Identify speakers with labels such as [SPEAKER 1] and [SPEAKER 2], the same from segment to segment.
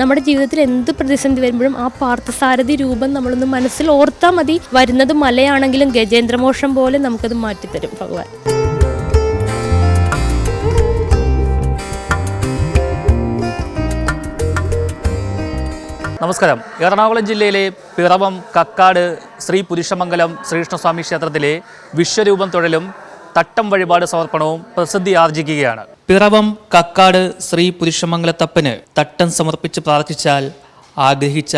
[SPEAKER 1] നമ്മുടെ ജീവിതത്തിൽ എന്ത് പ്രതിസന്ധി വരുമ്പോഴും ആ പാർത്ഥസാരഥി രൂപം നമ്മളൊന്ന് മനസ്സിൽ ഓർത്താൽ മതി. വരുന്നത് മലയാണെങ്കിലും ഗജേന്ദ്രമോഷം പോലെ നമുക്കത് മാറ്റിത്തരും ഭഗവാൻ.
[SPEAKER 2] നമസ്കാരം. എറണാകുളം ജില്ലയിലെ പിറവം കക്കാട് ശ്രീ പുരുഷമംഗലം ശ്രീകൃഷ്ണസ്വാമി ക്ഷേത്രത്തിലെ വിശ്വരൂപം തൊഴലും തട്ടം വഴിപാട് സമർപ്പണവും പ്രസിദ്ധി ആർജിക്കുകയാണ്. പിറവം കക്കാട് ശ്രീ പുരുഷമംഗലത്തപ്പന് തട്ടം സമർപ്പിച്ച് പ്രാർത്ഥിച്ചാൽ ആഗ്രഹിച്ച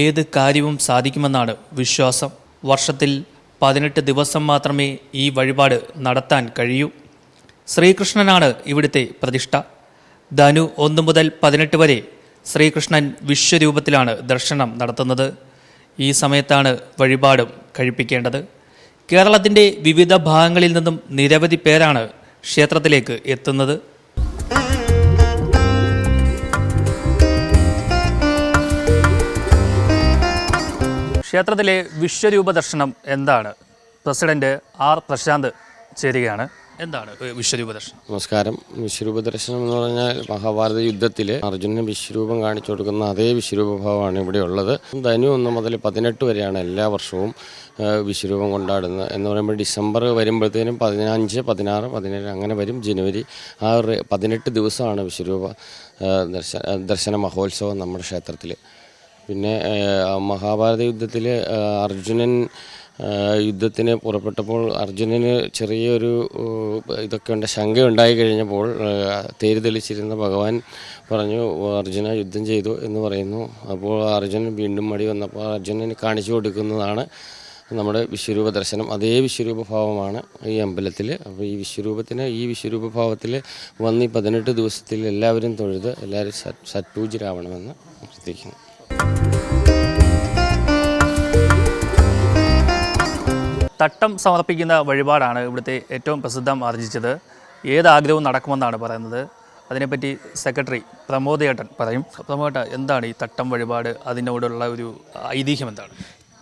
[SPEAKER 2] ഏത് കാര്യവും സാധിക്കുമെന്നാണ് വിശ്വാസം. വർഷത്തിൽ പതിനെട്ട് ദിവസം മാത്രമേ ഈ വഴിപാട് നടത്താൻ കഴിയൂ. ശ്രീകൃഷ്ണനാണ് ഇവിടുത്തെ പ്രതിഷ്ഠ. ധനു ഒന്ന് മുതൽ പതിനെട്ട് വരെ ശ്രീകൃഷ്ണൻ വിശ്വരൂപത്തിലാണ് ദർശനം നടത്തുന്നത്. ഈ സമയത്താണ് വഴിപാടും കഴിപ്പിക്കേണ്ടത്. കേരളത്തിന്റെ വിവിധ ഭാഗങ്ങളിൽ നിന്നും നിരവധി പേരാണ് ക്ഷേത്രത്തിലേക്ക് എത്തുന്നത്. ക്ഷേത്രത്തിലെ വിശ്വരൂപ ദർശനം എന്താണ്? പ്രസിഡന്റ് ആർ പ്രശാന്ത് ചേരുകയാണ്. എന്താണ്? വിശ്വരൂപ ദർശനം
[SPEAKER 3] നമസ്കാരം. വിശ്വരൂപ ദർശനം എന്ന് പറഞ്ഞാൽ മഹാഭാരത യുദ്ധത്തിൽ അർജുനന് വിശ്വരൂപം കാണിച്ചു കൊടുക്കുന്ന അതേ വിശ്വരൂപഭാവമാണ് ഇവിടെ ഉള്ളത്. ധനു ഒന്ന് മുതൽ പതിനെട്ട് വരെയാണ് എല്ലാ വർഷവും വിശ്വരൂപം കൊണ്ടാടുന്നത്. എന്ന് പറയുമ്പോൾ ഡിസംബർ വരുമ്പോഴത്തേനും പതിനഞ്ച് പതിനാറ് പതിനേഴ് അങ്ങനെ വരും. ജനുവരി ആ ഒരു പതിനെട്ട് ദിവസമാണ് വിശ്വരൂപ ആ, ദർശന മഹോത്സവം നമ്മുടെ ക്ഷേത്രത്തിൽ പിന്നെ മഹാഭാരത യുദ്ധത്തിൽ അർജുനൻ യുദ്ധത്തിന് പുറപ്പെട്ടപ്പോൾ അർജുനന് ചെറിയൊരു ഇതൊക്കെ ഉണ്ട് ശങ്ക ഉണ്ടായി കഴിഞ്ഞപ്പോൾ ആ, തേര് തെളിച്ചിരുന്ന ഭഗവാൻ പറഞ്ഞു അർജുന യുദ്ധം ചെയ്തു എന്ന് പറയുന്നു. അപ്പോൾ അർജുനൻ വീണ്ടും മടി വന്നപ്പോൾ അർജുനന് കാണിച്ചു കൊടുക്കുന്നതാണ് നമ്മുടെ വിശ്വരൂപ ദർശനം അതേ വിശ്വരൂപ ഭാവമാണ് ഈ അമ്പലത്തിൽ. അപ്പോൾ ഈ വിശ്വരൂപത്തിന് ഈ വിശ്വരൂപ ഭാവത്തിൽ വന്ന് ഈ പതിനെട്ട് ദിവസത്തിൽ എല്ലാവരും തൊഴുത് എല്ലാവരും സത് സത്പൂജരാവണമെന്ന് അഭ്യർത്ഥിക്കുന്നു
[SPEAKER 2] തട്ടം സമർപ്പിക്കുന്ന വഴിപാടാണ് ഇവിടുത്തെ ഏറ്റവും പ്രസിദ്ധം ആർജിച്ചത്. ഏത് ആഗ്രഹവും നടക്കുമെന്നാണ് പറയുന്നത്. അതിനെപ്പറ്റി സെക്രട്ടറി പ്രമോദേട്ടൻ പറയും. പ്രമോദ എന്താണ് ഈ തട്ടം വഴിപാട്? അതിനോടുള്ള ഒരു ഐതിഹ്യം എന്താണ്?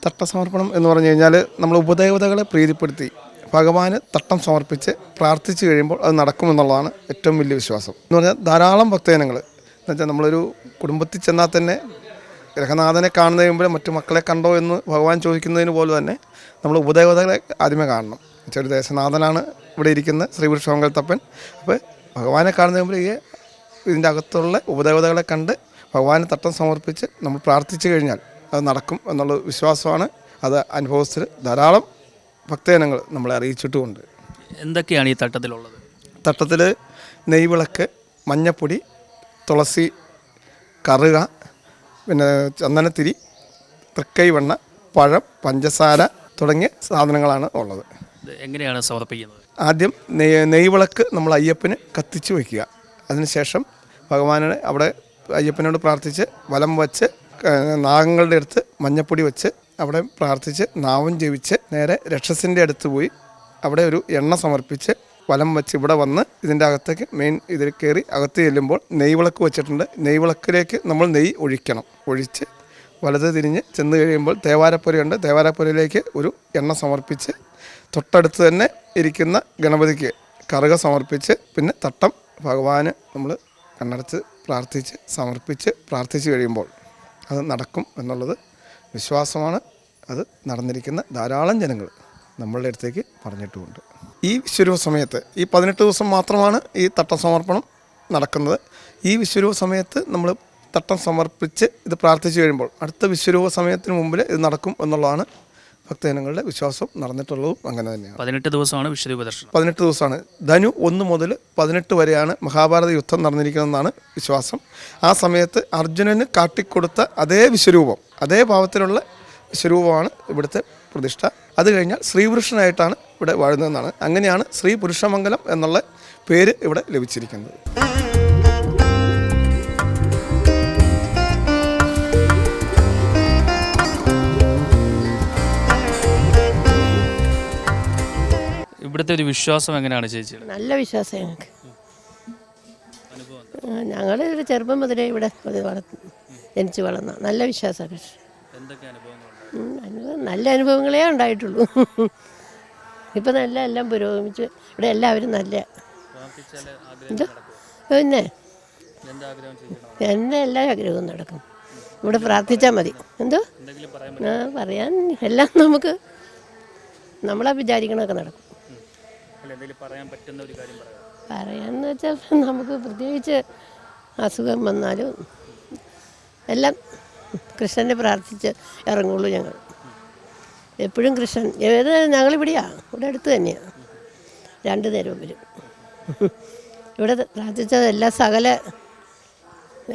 [SPEAKER 4] തട്ടസമർപ്പണം എന്ന് പറഞ്ഞു കഴിഞ്ഞാൽ നമ്മൾ ഉപദേവതകളെ പ്രീതിപ്പെടുത്തി ഭഗവാന് തട്ടം സമർപ്പിച്ച് പ്രാർത്ഥിച്ചു കഴിയുമ്പോൾ അത് നടക്കുമെന്നുള്ളതാണ് ഏറ്റവും വലിയ വിശ്വാസം. എന്ന് പറഞ്ഞാൽ ധാരാളം ഭക്തജനങ്ങൾ എന്ന് വെച്ചാൽ നമ്മളൊരു കുടുംബത്തിൽ ചെന്നാൽ തന്നെ ഗ്രഹനാഥനെ കാണുന്നതിന് മുമ്പേ മറ്റു മക്കളെ കണ്ടോ എന്ന് ഭഗവാൻ ചോദിക്കുന്നതിന് പോലെ തന്നെ നമ്മൾ ഉപദേവതകളെ ആദ്യമേ കാണണം. ചെറു ദേശനാഥനാണ് ഇവിടെ ഇരിക്കുന്ന തപ്പൻ. അപ്പോൾ ഭഗവാനെ കാണുന്നതിന് മുമ്പ് ഈ ഇതിന്റെ അകത്തുള്ള ഉപദേവതകളെ കണ്ട് ഭഗവാനെ തട്ടം സമർപ്പിച്ച് നമ്മൾ പ്രാർത്ഥിച്ചു കഴിഞ്ഞാൽ അത് നടക്കും എന്നുള്ള വിശ്വാസമാണ്. അത് അനുഭവത്തിൽ ധാരാളം ഭക്തജനങ്ങൾ നമ്മളെ അറിയിച്ചിട്ടുമുണ്ട്.
[SPEAKER 2] എന്തൊക്കെയാണ് ഈ തട്ടത്തിലുള്ളത്?
[SPEAKER 4] തട്ടത്തിൽ നെയ്വിളക്ക് മഞ്ഞപ്പൊടി തുളസി കറുക പിന്നെ ചന്ദനത്തിരി തൃക്കൈവെണ്ണ പഴം പഞ്ചസാര തുടങ്ങിയ സാധനങ്ങളാണ് ഉള്ളത്.
[SPEAKER 2] എങ്ങനെയാണ് സമർപ്പിക്കുന്നത്?
[SPEAKER 4] ആദ്യം നെയ് നെയ്വിളക്ക് നമ്മൾ അയ്യപ്പന് കത്തിച്ച് വയ്ക്കുക അതിനുശേഷം ഭഗവാനെ അവിടെ അയ്യപ്പനോട് പ്രാർത്ഥിച്ച് വലം വച്ച് നാഗങ്ങളുടെ അടുത്ത് മഞ്ഞപ്പൊടി വെച്ച് അവിടെ പ്രാർത്ഥിച്ച് നാവും ജീവിച്ച് നേരെ രക്ഷസിന്റെ അടുത്ത് പോയി അവിടെ ഒരു എണ്ണ സമർപ്പിച്ച് വലം വെച്ച് ഇവിടെ വന്ന് ഇതിന്റെ അകത്തേക്ക് മെയിൻ ഇതിൽ കയറി അകത്ത് ചെല്ലുമ്പോൾ നെയ്വിളക്ക് വെച്ചിട്ടുണ്ട്. നെയ്വിളക്കിലേക്ക് നമ്മൾ നെയ്യ് ഒഴിക്കണം. ഒഴിച്ച് വലത് തിരിഞ്ഞ് ചെന്ന് കഴിയുമ്പോൾ തേവാരപ്പുരയുണ്ട്. തേവാരപ്പുരയിലേക്ക് ഒരു എണ്ണ സമർപ്പിച്ച് തൊട്ടടുത്ത് തന്നെ ഇരിക്കുന്ന ഗണപതിക്ക് കറുക സമർപ്പിച്ച് പിന്നെ തട്ടം ഭഗവാന് നമ്മൾ കണ്ണടച്ച് പ്രാർത്ഥിച്ച് സമർപ്പിച്ച് പ്രാർത്ഥിച്ച് കഴിയുമ്പോൾ അത് നടക്കും എന്നുള്ളത് വിശ്വാസമാണ്. അത് നടന്നിരിക്കുന്ന ധാരാളം ജനങ്ങൾ നമ്മളുടെ അടുത്തേക്ക് പറഞ്ഞിട്ടുമുണ്ട്. ഈ വിശ്വരൂപ സമയത്ത് ഈ പതിനെട്ട് ദിവസം മാത്രമാണ് ഈ തട്ടസമർപ്പണം നടക്കുന്നത്. ഈ വിശ്വരൂപ സമയത്ത് നമ്മൾ തട്ടം സമർപ്പിച്ച് ഇത് പ്രാർത്ഥിച്ചു കഴിയുമ്പോൾ അടുത്ത വിശ്വരൂപ സമയത്തിന് മുമ്പിൽ ഇത് നടക്കും എന്നുള്ളതാണ് ഭക്തജനങ്ങളുടെ വിശ്വാസം നടന്നിട്ടുള്ളതും അങ്ങനെ തന്നെയാണ്.
[SPEAKER 2] പതിനെട്ട് ദിവസമാണ് വിശ്വരൂപ ദർശനം.
[SPEAKER 4] പതിനെട്ട് ദിവസമാണ്. ധനു ഒന്ന് മുതൽ പതിനെട്ട് വരെയാണ് മഹാഭാരത യുദ്ധം നടന്നിരിക്കുന്നതെന്നാണ് വിശ്വാസം. ആ സമയത്ത് അർജുനന് കാട്ടിക്കൊടുത്ത അതേ വിശ്വരൂപം അതേ ഭാവത്തിലുള്ള വിശ്വരൂപമാണ് ഇവിടുത്തെ പ്രതിഷ്ഠ. അത് കഴിഞ്ഞാൽ ശ്രീപുരുഷനായിട്ടാണ് ഇവിടെ വാഴുന്നതെന്നാണ്. അങ്ങനെയാണ് ശ്രീ പുരുഷമംഗലം എന്നുള്ള പേര് ഇവിടെ ലഭിച്ചിരിക്കുന്നത്.
[SPEAKER 2] ഇവിടുത്തെ ഒരു വിശ്വാസം എങ്ങനെയാണ് ചേച്ചിയുടെ?
[SPEAKER 5] നല്ല വിശ്വാസം ഞങ്ങൾക്ക്. ഞങ്ങൾ ഒരു ചെറുപ്പം മുതലേ ഇവിടെ ജനിച്ചു വളർന്ന നല്ല വിശ്വാസമാണ് അനുഭവം നല്ല അനുഭവങ്ങളേ ഉണ്ടായിട്ടുള്ളൂ. ഇപ്പം നല്ല എല്ലാം പുരോഗമിച്ച് ഇവിടെ എല്ലാവരും നല്ല. പിന്നെ? എന്റെ എല്ലാ ആഗ്രഹവും നടക്കും. ഇവിടെ പ്രാർത്ഥിച്ചാൽ മതി. എന്തോ? ആ പറയാൻ എല്ലാം നമുക്ക് നമ്മളാ വിചാരിക്കണമൊക്കെ നടക്കും. പറയാന്ന് വെച്ചാൽ നമുക്ക് പ്രത്യേകിച്ച് അസുഖം വന്നാലും എല്ലാം കൃഷ്ണനെ പ്രാർത്ഥിച്ച് ഇറങ്ങുള്ളൂ ഞങ്ങൾ. എപ്പോഴും കൃഷ്ണൻ ഏത് ഞങ്ങളിവിടെയാ? ഇവിടെ അടുത്ത് തന്നെയാണ് രണ്ട് നേരവും വരും. ഇവിടെ പ്രാർത്ഥിച്ച എല്ലാ സകല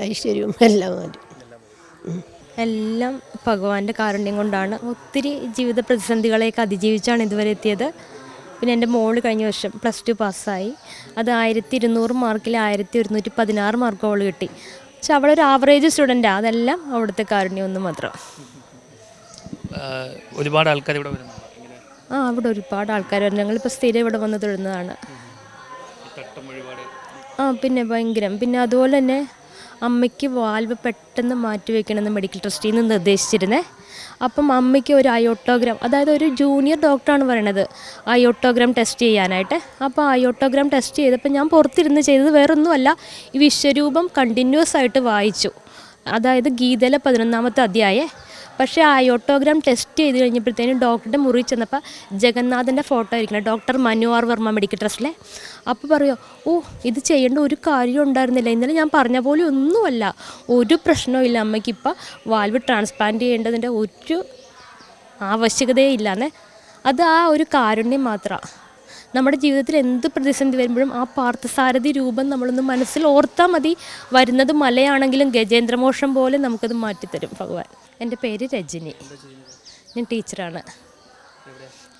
[SPEAKER 5] ഐശ്വര്യവും എല്ലാം മാറ്റും.
[SPEAKER 1] എല്ലാം ഭഗവാന്റെ കാരുണ്യം കൊണ്ടാണ്. ഒത്തിരി ജീവിത പ്രതിസന്ധികളെയൊക്കെ അതിജീവിച്ചാണ് ഇതുവരെ എത്തിയത്. പിന്നെ എന്റെ മോൾ കഴിഞ്ഞ വർഷം പ്ലസ് ടു പാസ്സായി. അത് ആയിരത്തി ഇരുന്നൂറ് മാർക്കിൽ ആയിരത്തി ഒരുന്നൂറ്റി പതിനാറ് മാർക്ക് അവൾ കിട്ടി. പക്ഷെ അവളൊരു ആവറേജ് സ്റ്റുഡന്റാണ് അതെല്ലാം അവിടുത്തെ കാരുണ്യം ഒന്ന് മാത്രം.
[SPEAKER 2] ഒരുപാട് ആൾക്കാർ ഇവിടെ വരുന്നു
[SPEAKER 1] ആ അവിടെ ഒരുപാട് ആൾക്കാർ വരുന്നു ഞങ്ങളിപ്പോൾ സ്ഥിരം ഇവിടെ വന്ന് തൊഴുന്നതാണ്. ആ പിന്നെ ഭയങ്കരം. പിന്നെ അതുപോലെ തന്നെ അമ്മയ്ക്ക് വാൽവ് പെട്ടെന്ന് മാറ്റി വയ്ക്കണമെന്ന് മെഡിക്കൽ ട്രസ്റ്റിൽ നിന്ന് നിർദ്ദേശിച്ചിരുന്നേ. അപ്പം അമ്മയ്ക്ക് ഒരു അയോട്ടോഗ്രാം അതായത് ഒരു ജൂനിയർ ഡോക്ടറാണ് പറയണത് അയോട്ടോഗ്രാം ടെസ്റ്റ് ചെയ്യാനായിട്ട്. അപ്പോൾ അയോട്ടോഗ്രാം ടെസ്റ്റ് ചെയ്തപ്പോൾ ഞാൻ പുറത്തിരുന്ന് ചെയ്തത് വേറൊന്നുമല്ല ഈ വിശ്വരൂപം കണ്ടിന്യൂസ് ആയിട്ട് വായിച്ചു. അതായത് ഗീതയിലെ പതിനൊന്നാമത്തെ അധ്യായേ പക്ഷേ ആയോട്ടോഗ്രാം ടെസ്റ്റ് ചെയ്ത് കഴിഞ്ഞപ്പോഴത്തേനും ഡോക്ടറുടെ മുറി ചെന്നപ്പോൾ ജഗന്നാഥന്റെ ഫോട്ടോ ഇരിക്കണം doctor Manu R Varma medical ട്രസ്റ്റിലെ. അപ്പോൾ പറയുമോ ഓ ഇത് ചെയ്യേണ്ട ഒരു കാര്യം ഉണ്ടായിരുന്നില്ല. ഇന്നലെ ഞാൻ പറഞ്ഞ പോലെ ഒന്നുമല്ല. ഒരു പ്രശ്നവും അമ്മയ്ക്ക് ഇപ്പോൾ വാൽവ് ട്രാൻസ്പ്ലാന്റ് ചെയ്യേണ്ടതിന്റെ ഒരു ആവശ്യകതയേ ഇല്ലാന്നേ. അത് ആ ഒരു കാരുണ്യം മാത്രമാണ് നമ്മുടെ ജീവിതത്തിൽ എന്ത് പ്രതിസന്ധി വരുമ്പോഴും ആ പാർത്ഥസാരഥി രൂപം നമ്മളൊന്ന് മനസ്സിൽ ഓർത്താൽ മതി. വരുന്നത് മലയാണെങ്കിലും ഗജേന്ദ്രമോഷം പോലെ നമുക്കത് മാറ്റിത്തരും ഭഗവാൻ. എന്റെ പേര് രജനി. ഞാൻ ടീച്ചറാണ്.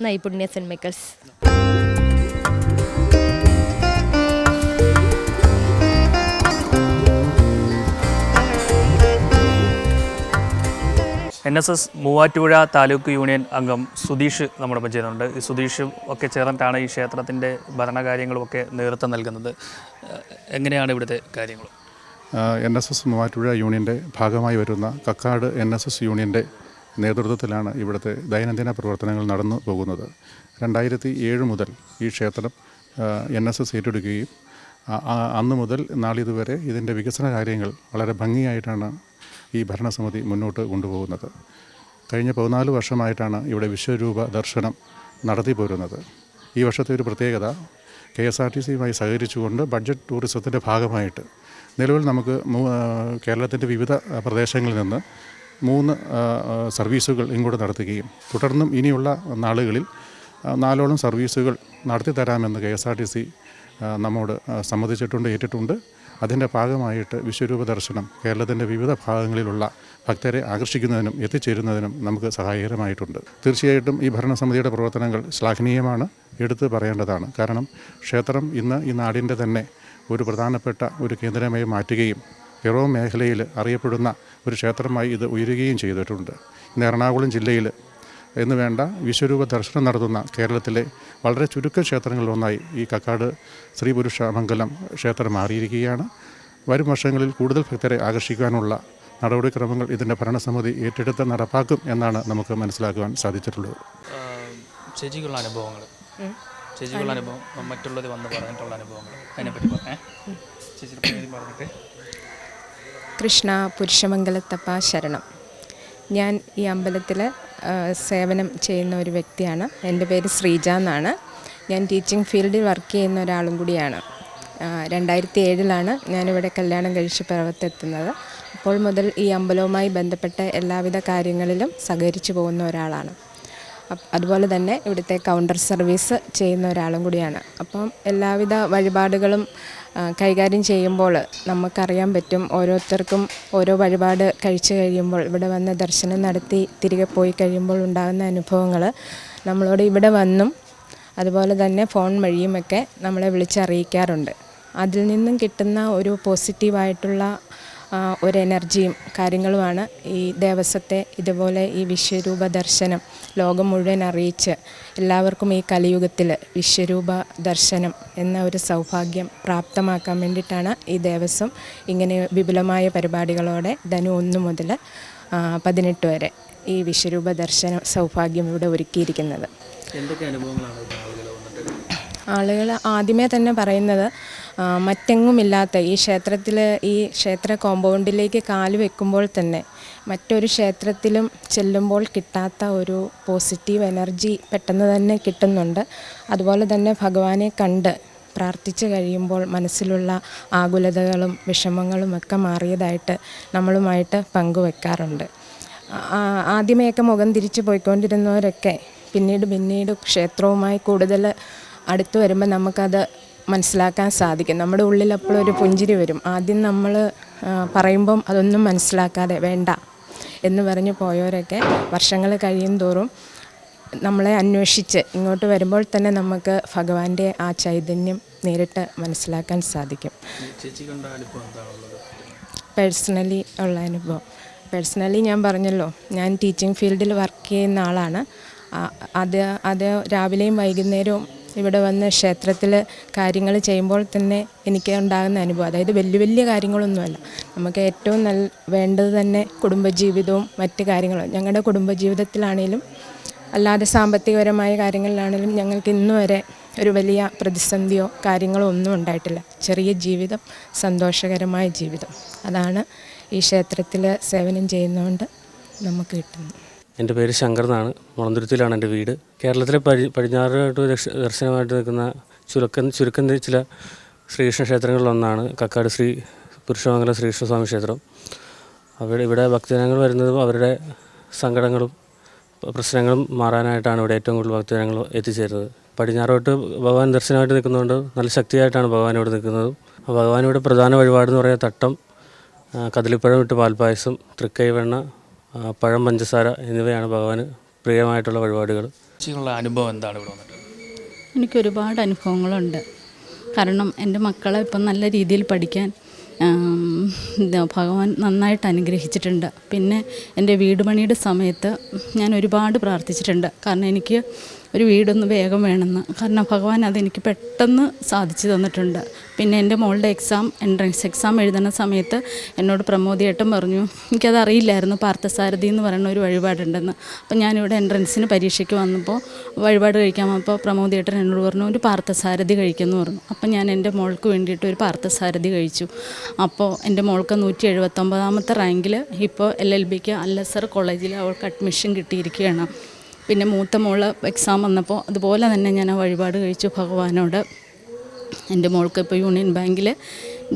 [SPEAKER 1] Naipunya saint Michael's
[SPEAKER 2] N S S Muvattupuzha taluk union അംഗം സുധീഷ് നമ്മുടെ ചെയ്യുന്നുണ്ട് ഈ സുധീഷും ഒക്കെ ചേർന്നിട്ടാണ് ഈ ക്ഷേത്രത്തിന്റെ ഭരണകാര്യങ്ങളും ഒക്കെ നേതൃത്വം നൽകുന്നത്. എങ്ങനെയാണ് ഇവിടുത്തെ കാര്യങ്ങൾ?
[SPEAKER 6] എൻ എസ് എസ് മൂവാറ്റുപുഴ യൂണിയന്റെ ഭാഗമായി വരുന്ന കക്കാട് എൻ എസ് എസ് യൂണിയന്റെ നേതൃത്വത്തിലാണ് ഇവിടുത്തെ ദൈനംദിന പ്രവർത്തനങ്ങൾ നടന്നു പോകുന്നത്. രണ്ടായിരത്തി ഏഴ് മുതൽ ഈ ക്ഷേത്രം എൻ എസ് എസ് ഏറ്റെടുക്കുകയും അന്ന് മുതൽ നാളിതുവരെ ഇതിന്റെ വികസന കാര്യങ്ങൾ വളരെ ഭംഗിയായിട്ടാണ് ഈ ഭരണസമിതി മുന്നോട്ട് കൊണ്ടുപോകുന്നത്. കഴിഞ്ഞ പതിനാല് വർഷമായിട്ടാണ് ഇവിടെ വിശ്വരൂപ ദർശനം നടത്തി പോരുന്നത്. ഈ വർഷത്തെ ഒരു പ്രത്യേകത കെ എസ് ആർ ടി സിയുമായി സഹകരിച്ചുകൊണ്ട് ബഡ്ജറ്റ് ടൂറിസത്തിന്റെ ഭാഗമായിട്ട് നിലവിൽ നമുക്ക് കേരളത്തിന്റെ വിവിധ പ്രദേശങ്ങളിൽ നിന്ന് മൂന്ന് സർവീസുകൾ ഇങ്ങോട്ട് നടത്തുകയും തുടർന്നും ഇനിയുള്ള നാളുകളിൽ നാലോളം സർവീസുകൾ നടത്തി തരാമെന്ന് K S R T C നമ്മോട് സമ്മതിച്ചിട്ടുണ്ട് ഏറ്റിട്ടുണ്ട്. അതിന്റെ ഭാഗമായിട്ട് വിശ്വരൂപ ദർശനം കേരളത്തിന്റെ വിവിധ ഭാഗങ്ങളിലുള്ള ഭക്തരെ ആകർഷിക്കുന്നതിനും എത്തിച്ചേരുന്നതിനും നമുക്ക് സഹായകരമായിട്ടുണ്ട്. തീർച്ചയായിട്ടും ഈ ഭരണസമിതിയുടെ പ്രവർത്തനങ്ങൾ ശ്ലാഘനീയമാണ് എടുത്തു പറയേണ്ടതാണ്. കാരണം ക്ഷേത്രം ഇന്ന് ഈ നാടിന്റെ തന്നെ ഒരു പ്രധാനപ്പെട്ട ഒരു കേന്ദ്രമായി മാറ്റുകയും പിറവം മേഖലയിൽ അറിയപ്പെടുന്ന ഒരു ക്ഷേത്രമായി ഇത് ഉയരുകയും ചെയ്തിട്ടുണ്ട്. ഇന്ന് എറണാകുളം ജില്ലയിൽ എന്ന് വേണ്ട വിശ്വരൂപ ദർശനം നടത്തുന്ന കേരളത്തിലെ വളരെ ചുരുക്കം ക്ഷേത്രങ്ങളിലൊന്നായി ഈ കക്കാട് ശ്രീ പുരുഷ മംഗലം ക്ഷേത്രം മാറിയിരിക്കുകയാണ്. വരും വർഷങ്ങളിൽ കൂടുതൽ ഭക്തരെ ആകർഷിക്കാനുള്ള നടപടിക്രമങ്ങൾ ഇതിന്റെ ഭരണസമിതി ഏറ്റെടുത്ത് നടപ്പാക്കും എന്നാണ് നമുക്ക് മനസ്സിലാക്കുവാൻ സാധിച്ചിട്ടുള്ളത്.
[SPEAKER 2] ചേച്ചിക്കുള്ള അനുഭവങ്ങൾ. ചേച്ചിക്കുള്ള അനുഭവം മറ്റുള്ളത് വന്ന് പറഞ്ഞിട്ടുള്ള അനുഭവങ്ങൾ. അതിനെപ്പറ്റി പറഞ്ഞേ ചേച്ചിയുടെ പേര് പറഞ്ഞിട്ട്.
[SPEAKER 7] കൃഷ്ണ പുരുഷമംഗലത്തപ്പ ശരണം. ഞാൻ ഈ അമ്പലത്തിൽ സേവനം ചെയ്യുന്ന ഒരു വ്യക്തിയാണ്. എന്റെ പേര് ശ്രീജ എന്നാണ്. ഞാൻ ടീച്ചിങ് ഫീൽഡിൽ വർക്ക് ചെയ്യുന്ന ഒരാളും കൂടിയാണ്. രണ്ടായിരത്തി ഏഴിലാണ് ഞാനിവിടെ കല്യാണം കഴിച്ച് പിറവത്തെത്തുന്നത് അപ്പോൾ മുതൽ ഈ അമ്പലവുമായി ബന്ധപ്പെട്ട എല്ലാവിധ കാര്യങ്ങളിലും സഹകരിച്ചു പോകുന്ന ഒരാളാണ്. അതുപോലെ തന്നെ ഇവിടുത്തെ കൗണ്ടർ സർവീസ് ചെയ്യുന്ന ഒരാളും കൂടിയാണ്. അപ്പം എല്ലാവിധ വഴിപാടുകളും കൈകാര്യം ചെയ്യുമ്പോൾ നമുക്കറിയാൻ പറ്റും ഓരോരുത്തർക്കും ഓരോ വഴിപാട് കഴിച്ചു കഴിയുമ്പോൾ ഇവിടെ വന്ന് ദർശനം നടത്തി തിരികെ പോയി കഴിയുമ്പോൾ ഉണ്ടാകുന്ന അനുഭവങ്ങൾ നമ്മളോട് ഇവിടെ വന്നും അതുപോലെ തന്നെ ഫോൺ വഴിയുമൊക്കെ നമ്മളെ വിളിച്ചറിയിക്കാറുണ്ട്. അതിൽ നിന്നും കിട്ടുന്ന ഒരു പോസിറ്റീവായിട്ടുള്ള ഒരു എനർജിയും കാര്യങ്ങളുമാണ് ഈ ദേവസ്വത്തെ ഇതുപോലെ ഈ വിശ്വരൂപ ദർശനം ലോകം മുഴുവൻ അറിയിച്ച് എല്ലാവർക്കും ഈ കലിയുഗത്തിൽ വിശ്വരൂപ ദർശനം എന്ന ഒരു സൗഭാഗ്യം പ്രാപ്തമാക്കാൻ വേണ്ടിയിട്ടാണ് ഈ ദേവസ്വം ഇങ്ങനെ വിപുലമായ പരിപാടികളോടെ ധനു ഒന്ന് മുതൽ പതിനെട്ട് വരെ ഈ വിശ്വരൂപ ദർശന സൗഭാഗ്യം ഇവിടെ ഒരുക്കിയിരിക്കുന്നത്.
[SPEAKER 2] എന്തൊക്കെ അനുഭവങ്ങളാണ് ആളുകൾ
[SPEAKER 7] ആദ്യമേ തന്നെ പറയുന്നത് മറ്റെങ്ങുമില്ലാത്ത ഈ ക്ഷേത്രത്തിൽ ഈ ക്ഷേത്ര കോമ്പൗണ്ടിലേക്ക് കാൽ വെക്കുമ്പോൾ തന്നെ മറ്റൊരു ക്ഷേത്രത്തിലും ചെല്ലുമ്പോൾ കിട്ടാത്ത ഒരു പോസിറ്റീവ് എനർജി പെട്ടെന്ന് തന്നെ കിട്ടുന്നുണ്ട്. അതുപോലെ തന്നെ ഭഗവാനെ കണ്ട് പ്രാർത്ഥിച്ചു കഴിയുമ്പോൾ മനസ്സിലുള്ള ആകുലതകളും വിഷമങ്ങളും ഒക്കെ മാറിയതായിട്ട് നമ്മളുമായിട്ട് പങ്കുവെക്കാറുണ്ട്. ആദ്യമേയൊക്കെ മുഖം തിരിച്ചു പോയിക്കൊണ്ടിരുന്നവരൊക്കെ പിന്നീട് പിന്നീട് ക്ഷേത്രവുമായി കൂടുതൽ അടുത്ത് വരുമ്പോൾ നമുക്കത് മനസ്സിലാക്കാൻ സാധിക്കും. നമ്മുടെ ഉള്ളിൽ ഒരു പുഞ്ചിരി വരും. ആദ്യം നമ്മൾ പറയുമ്പം അതൊന്നും മനസ്സിലാക്കാതെ വേണ്ട എന്ന് പറഞ്ഞ് പോയവരൊക്കെ വർഷങ്ങൾ കഴിയും തോറും നമ്മളെ അന്വേഷിച്ച് ഇങ്ങോട്ട് വരുമ്പോൾ തന്നെ നമുക്ക് ഭഗവാന്റെ ആ ചൈതന്യം നേരിട്ട് മനസ്സിലാക്കാൻ സാധിക്കും. പേഴ്സണലി ഉള്ള അനുഭവം. പേഴ്സണലി ഞാൻ പറഞ്ഞല്ലോ ഞാൻ ടീച്ചിങ് ഫീൽഡിൽ വർക്ക് ചെയ്യുന്ന ആളാണ്. അത് അത് രാവിലെയും വൈകുന്നേരവും ഇവിടെ വന്ന് ക്ഷേത്രത്തിൽ കാര്യങ്ങൾ ചെയ്യുമ്പോൾ തന്നെ എനിക്ക് ഉണ്ടാകുന്ന അനുഭവം. അതായത് വലിയ വലിയ കാര്യങ്ങളൊന്നുമല്ല. നമുക്ക് ഏറ്റവും നല്ല വേണ്ടത് തന്നെ കുടുംബജീവിതവും മറ്റ് കാര്യങ്ങളും. ഞങ്ങളുടെ കുടുംബജീവിതത്തിലാണേലും അല്ലാതെ സാമ്പത്തികപരമായ കാര്യങ്ങളിലാണെങ്കിലും ഞങ്ങൾക്ക് ഇന്നുവരെ ഒരു വലിയ പ്രതിസന്ധിയോ കാര്യങ്ങളോ ഒന്നും ഉണ്ടായിട്ടില്ല. ചെറിയ ജീവിതം സന്തോഷകരമായ ജീവിതം. അതാണ് ഈ ക്ഷേത്രത്തിൽ സേവനം ചെയ്യുന്നതുകൊണ്ട് നമുക്ക് കിട്ടുന്നത്.
[SPEAKER 8] എന്റെ പേര് ശങ്കർ എന്നാണ് മുളന്തുരുത്തിയിലാണ് എന്റെ വീട്. കേരളത്തിലെ പരി പടിഞ്ഞാറായിട്ട് ദർശനമായിട്ട് നിൽക്കുന്ന ചുരുക്കം ചുരുക്കം ചില ശ്രീകൃഷ്ണ ക്ഷേത്രങ്ങളിലൊന്നാണ് കക്കാട് ശ്രീ പുരുഷമംഗലം ശ്രീകൃഷ്ണ സ്വാമി ക്ഷേത്രം. അവിടെ ഇവിടെ ഭക്തജനങ്ങൾ വരുന്നതും അവരുടെ സങ്കടങ്ങളും പ്രശ്നങ്ങളും മാറാനായിട്ടാണ് ഇവിടെ ഏറ്റവും കൂടുതൽ ഭക്തജനങ്ങൾ എത്തിച്ചേരുന്നത്. പടിഞ്ഞാറോട്ട് ഭഗവാൻ ദർശനമായിട്ട് നിൽക്കുന്നതുകൊണ്ട് നല്ല ശക്തിയായിട്ടാണ് ഭഗവാൻ ഇവിടെ നിൽക്കുന്നത്. ഭഗവാൻ ഇവിടെ പ്രധാന വഴിപാടെന്ന് പറയുന്നത് തട്ടം കദളിപ്പഴം ഇട്ട് പാൽപ്പായസം തൃക്കൈവെണ്ണ പഴം പഞ്ചസാര എന്നിവയാണ് ഭഗവാന് പ്രിയമായിട്ടുള്ള വഴിപാടുകൾ.
[SPEAKER 2] അനുഭവം എന്താണ് ഇവിടെ വന്നിട്ട്?
[SPEAKER 9] എനിക്ക് ഒരുപാട് അനുഭവങ്ങളുണ്ട്. കാരണം എന്റെ മക്കളെ ഇപ്പം നല്ല രീതിയിൽ പഠിക്കാൻ ഭഗവാൻ നന്നായിട്ട് അനുഗ്രഹിച്ചിട്ടുണ്ട്. പിന്നെ എന്റെ വീട് പണിയുടെ സമയത്ത് ഞാൻ ഒരുപാട് പ്രാർത്ഥിച്ചിട്ടുണ്ട്. കാരണം എനിക്ക് ഒരു വീടൊന്ന് വേഗം വേണമെന്ന്. കാരണം ഭഗവാൻ അതെനിക്ക് പെട്ടെന്ന് സാധിച്ചു തന്നിട്ടുണ്ട്. പിന്നെ എന്റെ മോളുടെ എക്സാം എൻട്രൻസ് എക്സാം എഴുതുന്ന സമയത്ത് എന്നോട് പ്രമോദിയേട്ടൻ പറഞ്ഞു എനിക്കത് അറിയില്ലായിരുന്നു പാർത്ഥസാരഥി എന്ന് പറയുന്ന ഒരു വഴിപാടുണ്ടെന്ന്. അപ്പോൾ ഞാനിവിടെ എൻട്രൻസിന് പരീക്ഷയ്ക്ക് വന്നപ്പോൾ വഴിപാട് കഴിക്കാൻ വന്നപ്പോൾ പ്രമോദിയേട്ടൻ എന്നോട് പറഞ്ഞു ഒരു പാർത്ഥസാരഥി കഴിക്കുമെന്ന് പറഞ്ഞു. അപ്പോൾ ഞാൻ എന്റെ മോൾക്ക് വേണ്ടിയിട്ട് ഒരു പാർത്ഥസാരഥി കഴിച്ചു. അപ്പോൾ എന്റെ മോൾക്ക് നൂറ്റി എഴുപത്തൊമ്പതാമത്തെ റാങ്കിൽ ഇപ്പോൾ എൽ എൽ ബിക്ക് അല്ലസർ കോളേജിൽ അവൾക്ക് അഡ്മിഷൻ കിട്ടിയിരിക്കുകയാണ്. പിന്നെ മൂത്ത മോൾ എക്സാം വന്നപ്പോൾ അതുപോലെ തന്നെ ഞാൻ ആ വഴിപാട് കഴിച്ചു ഭഗവാനോട്. എന്റെ മോൾക്ക് ഇപ്പോൾ യൂണിയൻ ബാങ്കിൽ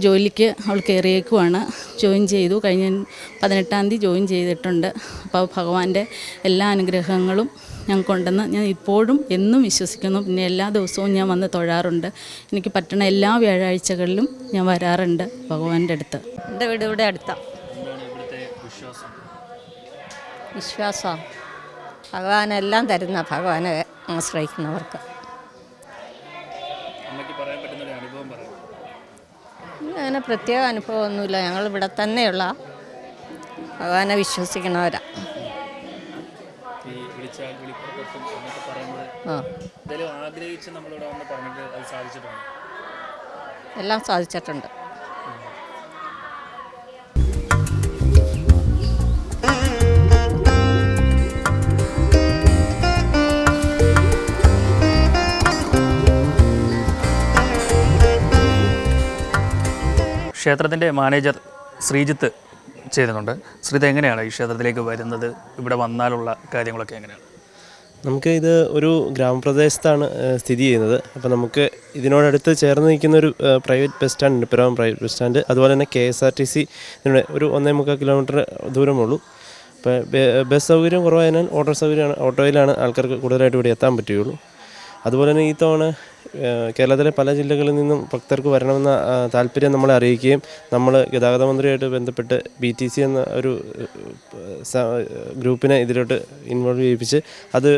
[SPEAKER 9] ജോലിക്ക് അവൾ കയറിയേക്കുവാണ്. ജോയിൻ ചെയ്തു. കഴിഞ്ഞ പതിനെട്ടാം തീയതി ജോയിൻ ചെയ്തിട്ടുണ്ട്. അപ്പോൾ ഭഗവാന്റെ എല്ലാ അനുഗ്രഹങ്ങളും ഞാൻ കൊണ്ടുവന്ന് ഞാൻ ഇപ്പോഴും എന്നും വിശ്വസിക്കുന്നു. പിന്നെ എല്ലാ ദിവസവും ഞാൻ വന്ന് തൊഴാറുണ്ട്. എനിക്ക് പറ്റണ എല്ലാ വ്യാഴാഴ്ചകളിലും ഞാൻ വരാറുണ്ട് ഭഗവാന്റെ അടുത്ത്.
[SPEAKER 10] എന്റെ വീട് ഇവിടെ അടുത്താണ് വിശ്വാസം. ഭഗവാനെല്ലാം തരുന്ന ഭഗവാനെ ആശ്രയിക്കുന്നവർക്ക്. അങ്ങനെ പ്രത്യേക അനുഭവമൊന്നുമില്ല. ഞങ്ങൾ ഇവിടെ തന്നെയുള്ള ഭഗവാനെ വിശ്വസിക്കുന്നവരാ. എല്ലാം സാധിച്ചിട്ടുണ്ട്.
[SPEAKER 2] ക്ഷേത്രത്തിന്റെ മാനേജർ ശ്രീജിത്ത് ചെയ്യുന്നുണ്ട് ശ്രീജിത്ത് എങ്ങനെയാണ് ഈ ക്ഷേത്രത്തിലേക്ക് വരുന്നത്? ഇവിടെ വന്നാലുള്ള കാര്യങ്ങളൊക്കെ എങ്ങനെയാണ്?
[SPEAKER 11] നമുക്ക് ഇത് ഒരു ഗ്രാമപ്രദേശത്താണ് സ്ഥിതി ചെയ്യുന്നത്. അപ്പോൾ നമുക്ക് ഇതിനോടടുത്ത് ചേർന്ന് നിൽക്കുന്ന ഒരു പ്രൈവറ്റ് ബസ് സ്റ്റാൻഡ് ഉണ്ട്. പിറവം പ്രൈവറ്റ് ബസ് സ്റ്റാൻഡ് അതുപോലെ തന്നെ K S R T C ഒരു ഒന്നേ മുക്കാൽ കിലോമീറ്റർ ദൂരമുള്ളൂ. അപ്പോൾ ബസ് സൗകര്യം കുറവായതിനാൽ ഓട്ടോ സൗകര്യമാണ് ഓട്ടോയിലാണ് ആൾക്കാർക്ക് കൂടുതലായിട്ട് ഇവിടെ എത്താൻ പറ്റുകയുള്ളൂ. അതുപോലെ തന്നെ ഈ തവണ കേരളത്തിലെ പല ജില്ലകളിൽ നിന്നും ഭക്തർക്ക് വരണമെന്ന താല്പര്യം നമ്മളെ അറിയിക്കുകയും നമ്മൾ ഗതാഗത മന്ത്രിയായിട്ട് ബന്ധപ്പെട്ട് ബി ടി സി എന്ന ഒരു ഗ്രൂപ്പിനെ ഇതിലോട്ട് ഇൻവോൾവ് ചെയ്യിപ്പിച്ച് അത്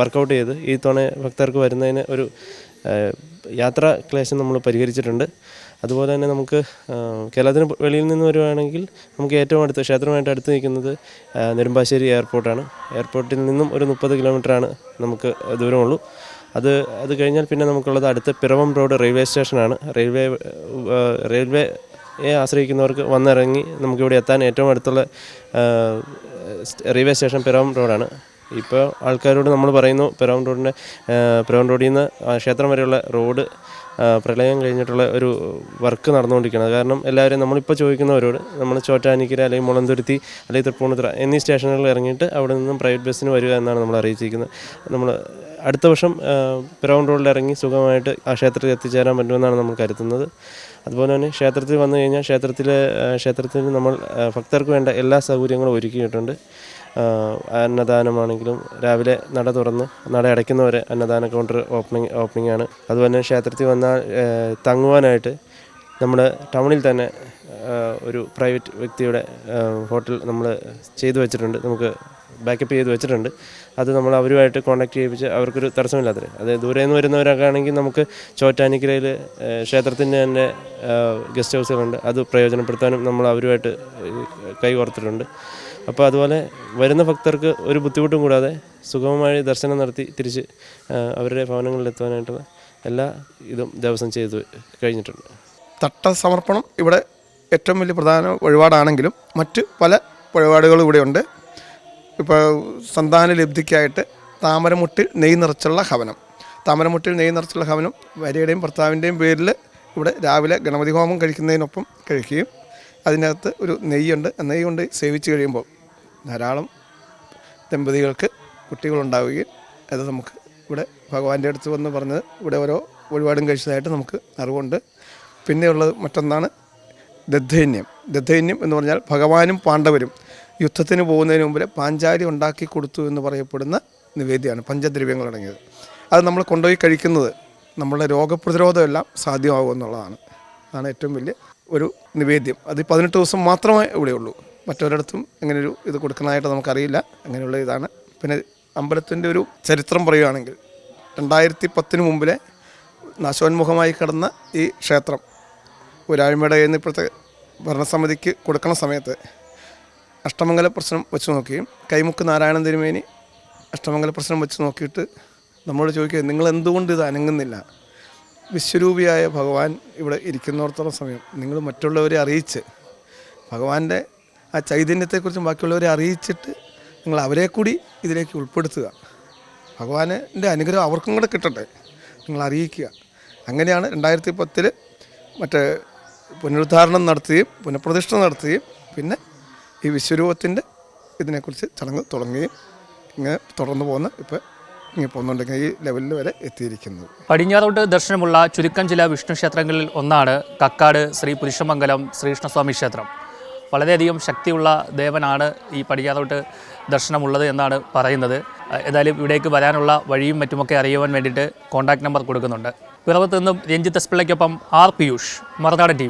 [SPEAKER 11] വർക്കൗട്ട് ചെയ്ത് ഈ തവണ ഭക്തർക്ക് വരുന്നതിന് ഒരു യാത്ര ക്ലേശം നമ്മൾ പരിഹരിച്ചിട്ടുണ്ട്. അതുപോലെ തന്നെ നമുക്ക് കേരളത്തിന് വെളിയിൽ നിന്ന് വരുവാണെങ്കിൽ നമുക്ക് ഏറ്റവും അടുത്ത് ക്ഷേത്രമായിട്ട് അടുത്ത് നിൽക്കുന്നത് നെടുമ്പാശ്ശേരി എയർപോർട്ടാണ്. എയർപോർട്ടിൽ നിന്നും ഒരു മുപ്പത് കിലോമീറ്ററാണ് നമുക്ക് ദൂരമുള്ളൂ. അത് അത് കഴിഞ്ഞാൽ പിന്നെ നമുക്കുള്ളത് അടുത്ത് പിറവം റോഡ് റെയിൽവേ സ്റ്റേഷനാണ്. റെയിൽവേ റെയിൽവേയെ ആശ്രയിക്കുന്നവർക്ക് വന്നിറങ്ങി നമുക്കിവിടെ എത്താൻ ഏറ്റവും അടുത്തുള്ള റെയിൽവേ സ്റ്റേഷൻ പിറവം റോഡാണ്. ഇപ്പോൾ ആൾക്കാരോട് നമ്മൾ പറയുന്നു പിറവം റോഡിന്റെ പിറവം റോഡിൽ നിന്ന് ക്ഷേത്രം വരെയുള്ള റോഡ് പ്രളയം കഴിഞ്ഞിട്ടുള്ള ഒരു വർക്ക് നടന്നുകൊണ്ടിരിക്കുകയാണ്. കാരണം എല്ലാവരും നമ്മളിപ്പോൾ ചോദിക്കുന്നവരോട് നമ്മൾ ചോറ്റാനിക്കര അല്ലെങ്കിൽ മുളന്തുരുത്തി അല്ലെങ്കിൽ തൃപ്പൂണിത്തുറ എന്നീ സ്റ്റേഷനുകളിൽ ഇറങ്ങിയിട്ട് അവിടെ നിന്നും പ്രൈവറ്റ് ബസ്സിന് വരിക എന്നാണ് നമ്മൾ അറിയിച്ചിരിക്കുന്നത്. നമ്മൾ അടുത്ത വർഷം പിറവം റോഡിൽ ഇറങ്ങി സുഖമായിട്ട് ആ ക്ഷേത്രത്തിൽ എത്തിച്ചേരാൻ പറ്റുമെന്നാണ് നമ്മൾ കരുതുന്നത്. അതുപോലെ തന്നെ ക്ഷേത്രത്തിൽ വന്നു കഴിഞ്ഞാൽ ക്ഷേത്രത്തിൽ ക്ഷേത്രത്തിൽ നമ്മൾ ഭക്തർക്ക് വേണ്ട എല്ലാ സൗകര്യങ്ങളും ഒരുക്കിയിട്ടുണ്ട്. അന്നദാനമാണെങ്കിലും രാവിലെ നട തുറന്ന് നട അടയ്ക്കുന്നവരെ അന്നദാന കൗണ്ടർ ഓപ്പണിംഗ് ഓപ്പണിംഗ് ആണ്. അതുപോലെ തന്നെ ക്ഷേത്രത്തിൽ വന്നാൽ തങ്ങുവാനായിട്ട് നമ്മൾ ടൗണിൽ തന്നെ ഒരു പ്രൈവറ്റ് വ്യക്തിയുടെ ഹോട്ടൽ നമ്മൾ ചെയ്തു വെച്ചിട്ടുണ്ട്. നമുക്ക് ബാക്കപ്പ് ചെയ്ത് വെച്ചിട്ടുണ്ട്. അത് നമ്മൾ അവരുമായിട്ട് കോൺടാക്ട് ചെയ്യിപ്പിച്ച് അവർക്കൊരു തടസ്സമില്ലാത്തത്. അത് ദൂരെ നിന്ന് വരുന്നവരൊക്കെ ആണെങ്കിൽ നമുക്ക് ചോറ്റാനിക്കരയിൽ ക്ഷേത്രത്തിന്റെ തന്നെ ഗസ്റ്റ് ഹൗസുകളുണ്ട് അത് പ്രയോജനപ്പെടുത്താനും നമ്മൾ അവരുമായിട്ട് കൈകോർത്തിട്ടുണ്ട് അപ്പോൾ അതുപോലെ വരുന്ന ഭക്തർക്ക് ഒരു ബുദ്ധിമുട്ടും കൂടാതെ സുഗമമായി ദർശനം നടത്തി തിരിച്ച് അവരുടെ ഭവനങ്ങളിൽ എത്തുവാനായിട്ടുള്ള എല്ലാ ഇതും ദേവസ്വം ചെയ്തു കഴിഞ്ഞിട്ടുണ്ട്.
[SPEAKER 4] തട്ട സമർപ്പണം ഇവിടെ ഏറ്റവും വലിയ പ്രധാന വഴിപാടാണെങ്കിലും മറ്റ് പല വഴിപാടുകളും ഇവിടെയുണ്ട്. ഇപ്പോൾ സന്താന ലബ്ധിക്കായിട്ട് താമരമുട്ടിൽ നെയ് നിറച്ചുള്ള ഹവനം. താമരമുട്ടിൽ നെയ് നിറച്ചുള്ള ഹവനം ഭാര്യയുടെയും ഭർത്താവിന്റെയും പേരിൽ ഇവിടെ രാവിലെ ഗണപതി ഹോമം കഴിക്കുന്നതിനൊപ്പം കഴിക്കുകയും അതിനകത്ത് ഒരു നെയ്യുണ്ട്. നെയ്യ് കൊണ്ട് സേവിച്ച് കഴിയുമ്പോൾ ധാരാളം ദമ്പതികൾക്ക് കുട്ടികളുണ്ടാവുകയും അത് നമുക്ക് ഇവിടെ ഭഗവാന്റെ അടുത്ത് വന്ന് പറഞ്ഞത് ഇവിടെ ഓരോ വഴിപാടും കഴിച്ചതായിട്ട് നമുക്ക് അറിവുണ്ട്. പിന്നെയുള്ളത് മറ്റൊന്നാണ് ദദ്ധൈന്യം. ദദ്ധൈന്യം എന്ന് പറഞ്ഞാൽ ഭഗവാനും പാണ്ഡവരും യുദ്ധത്തിന് പോകുന്നതിന് മുമ്പിൽ പാഞ്ചാരി ഉണ്ടാക്കി കൊടുത്തു എന്ന് പറയപ്പെടുന്ന നിവേദ്യമാണ് പഞ്ചദ്രവ്യങ്ങൾ അടങ്ങിയത്. അത് നമ്മൾ കൊണ്ടുപോയി കഴിക്കുന്നത് നമ്മളുടെ രോഗപ്രതിരോധമെല്ലാം സാധ്യമാകും എന്നുള്ളതാണ്. അതാണ് ഏറ്റവും വലിയ ഒരു നിവേദ്യം. അത് പതിനെട്ട് ദിവസം മാത്രമേ ഇവിടെയുള്ളൂ. മറ്റൊരിടത്തും അങ്ങനെ ഒരു ഇത് കൊടുക്കുന്നതായിട്ട് നമുക്കറിയില്ല. അങ്ങനെയുള്ള ഇതാണ്. പിന്നെ അമ്പലത്തിന്റെ ഒരു ചരിത്രം പറയുകയാണെങ്കിൽ രണ്ടായിരത്തി പത്തിന് മുമ്പിലെ നാശോന്മുഖമായി കിടന്ന ഈ ക്ഷേത്രം ഒരാഴ്മയുടെ കയ്യിൽ ഇപ്പോഴത്തെ ഭരണസമിതിക്ക് കൊടുക്കുന്ന സമയത്ത് അഷ്ടമംഗല പ്രശ്നം വെച്ച് നോക്കുകയും കൈമുക്ക് നാരായണൻ തിരുമേനി അഷ്ടമംഗല പ്രശ്നം വെച്ച് നോക്കിയിട്ട് നമ്മളോട് ചോദിക്കുക നിങ്ങൾ എന്തുകൊണ്ട് ഇത് അനങ്ങുന്നില്ല? വിശ്വരൂപിയായ ഭഗവാൻ ഇവിടെ ഇരിക്കുന്നിടത്തോളം സമയം നിങ്ങൾ മറ്റുള്ളവരെ അറിയിച്ച് ഭഗവാന്റെ ആ ചൈതന്യത്തെക്കുറിച്ചും ബാക്കിയുള്ളവരെ അറിയിച്ചിട്ട് നിങ്ങൾ അവരെ കൂടി ഇതിലേക്ക് ഉൾപ്പെടുത്തുക. ഭഗവാന്റെ അനുഗ്രഹം അവർക്കും കൂടെ കിട്ടട്ടെ. നിങ്ങൾ അറിയിക്കുക. അങ്ങനെയാണ് രണ്ടായിരത്തി പത്തിൽ മറ്റേ പുനരുദ്ധാരണം നടത്തുകയും പുനഃപ്രതിഷ്ഠ നടത്തുകയും പിന്നെ ഈ വിശ്വരൂപത്തിന്റെ ഇതിനെക്കുറിച്ച് ചടങ്ങ് തുടങ്ങുകയും ഇങ്ങനെ തുടർന്നു പോകുന്ന ഇപ്പോൾ ഇങ്ങനെ പോകുന്നുണ്ടെങ്കിൽ ഈ ലെവലിൽ വരെ എത്തിയിരിക്കുന്നത്
[SPEAKER 2] പടിഞ്ഞാറോട്ട് ദർശനമുള്ള ചുരുക്കം ചില വിഷ്ണു ക്ഷേത്രങ്ങളിൽ ഒന്നാണ് കക്കാട് ശ്രീ പുരുഷമംഗലം ശ്രീകൃഷ്ണസ്വാമി ക്ഷേത്രം. വളരെയധികം ശക്തിയുള്ള ദേവനാണ് ഈ പടിഞ്ഞാറോട്ട് ദർശനമുള്ളത് എന്നാണ് പറയുന്നത്. ഏതായാലും ഇവിടേക്ക് വരാനുള്ള വഴിയും മറ്റുമൊക്കെ അറിയുവാൻ വേണ്ടിയിട്ട് കോൺടാക്ട് നമ്പർ കൊടുക്കുന്നുണ്ട്. പിറവത്ത് നിന്നും രഞ്ജിത്ത് എസ് പിള്ളയ്ക്കൊപ്പം ആർ പിയൂഷ് മറുനാടൻ ടി